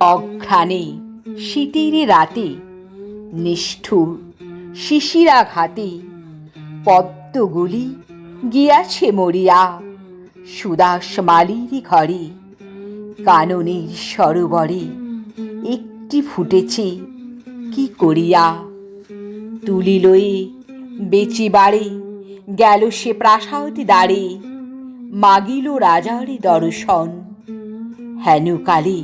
অঘ্রাণে শীতের রাতে, নিষ্ঠুর, শিশিরাঘাতে, পদ্মগুলি গিয়াছে মরিয়া সুদাস মালির ঘরে, কাননের সরোবরে একটি ফুটেছে, কি করিয়া? তুলি লয়ে বেচি বাড়ে গেল সে প্রাসাদ দাঁড়ে মাগিল রাজার দর্শন। হেনুকালে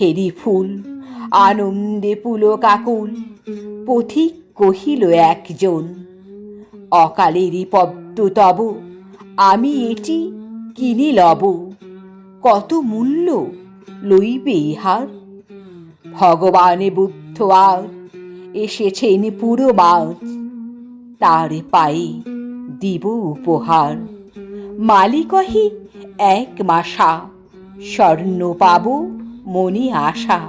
হেরি ফুল, আনন্দে পুলক কাকুল, পথিক কহিল একজন, অকালেরই পদ্ম তব আমি এটি কিনে লব, কত মূল্য লইবে ইহার? ভগবানে বুদ্ধ আর এসেছেন পুরো মাছ, তার পায়ে দিব উপহার। মালিকহি এক মাসা, স্বর্ণ পাব মনে আশা।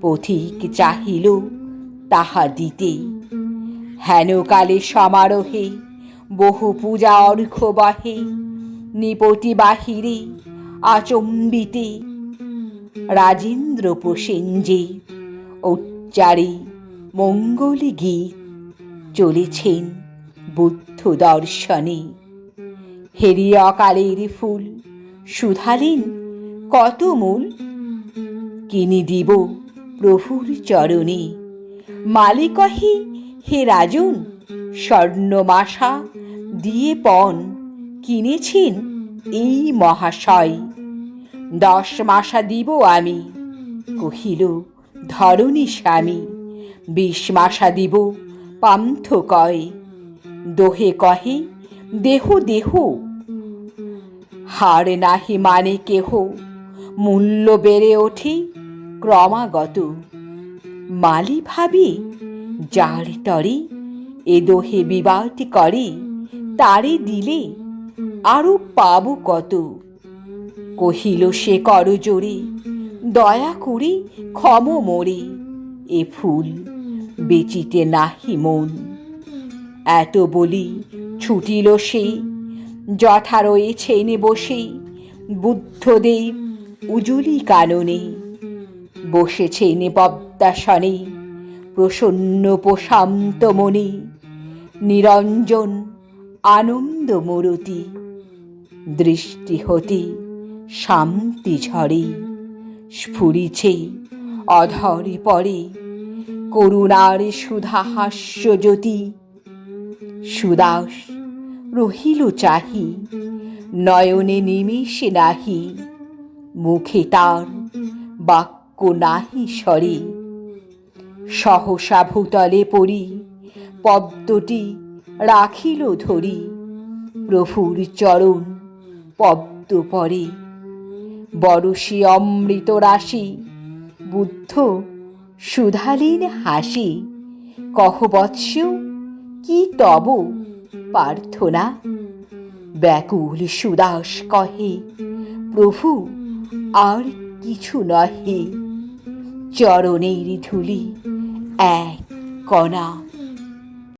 পথিক চাহিল তাহা দিতে। হেনকালে সমারোহে বহু পূজা অর্ঘ বহে। নিপতি বাহিরে আচম্বিতে। রাজেন্দ্র প্রসেনজে উচ্চারে মঙ্গল গীত চলেছেন বুদ্ধ দর্শনে। হেরি অকালের ফুল সুধালেন কত মূল কিনি দিব প্রভুর চরণে। মালিকহি হে রাজন স্বর্ণমাশা দিয়ে পণ। কিনেছেন এই মহাশয়। দশ মাসা দিব আমি, কহিল, ধরণী স্বামী, বিশ মাসা দিব পান্থ কয় দোহে কহে, দেহ দেহ। হার নাহি মানে কেহ, মূল্য বেড়ে ওঠে ক্রমাগত। মালি ভাবি যার তরে, এ দোহে বিবাদ করে, তারে দিলে আরও পাবো কত? কহিল সে কর জোরে, দয়া করে ক্ষম মোরে, এ ফুল বেচিতে নাহি মন। এত বলি ছুটিল সে, যথা রয়েছেন বসে বুদ্ধদেব উজুলি কাননে। বসেছেন পদ্মাসনে প্রসন্ন প্রশান্ত মনে নিরঞ্জন আনন্দ মূরতি, দৃষ্টি হতে শান্তি ঝরে, স্ফুরিছে অধরে পরে করুণার সুধা হাস্য জ্যোতি। সুদাস, রহিল চাহি, নয়নে নিমেষে নাহি, মুখে তার বাক্য নাহি সরে। সহসা ভূতলে পড়ি, পদ্মটি রাখিল ধরি। প্রভুর চরণ পদ্ম পরে। বরসী অমৃত রাশি, বুদ্ধ সুধালীন হাসি। কহ বৎস, কি তব প্রার্থনা? ব্যাকুল সুদাস কহে, প্রভু, আর কিছু নহে। চরণের ধুলি এক কণা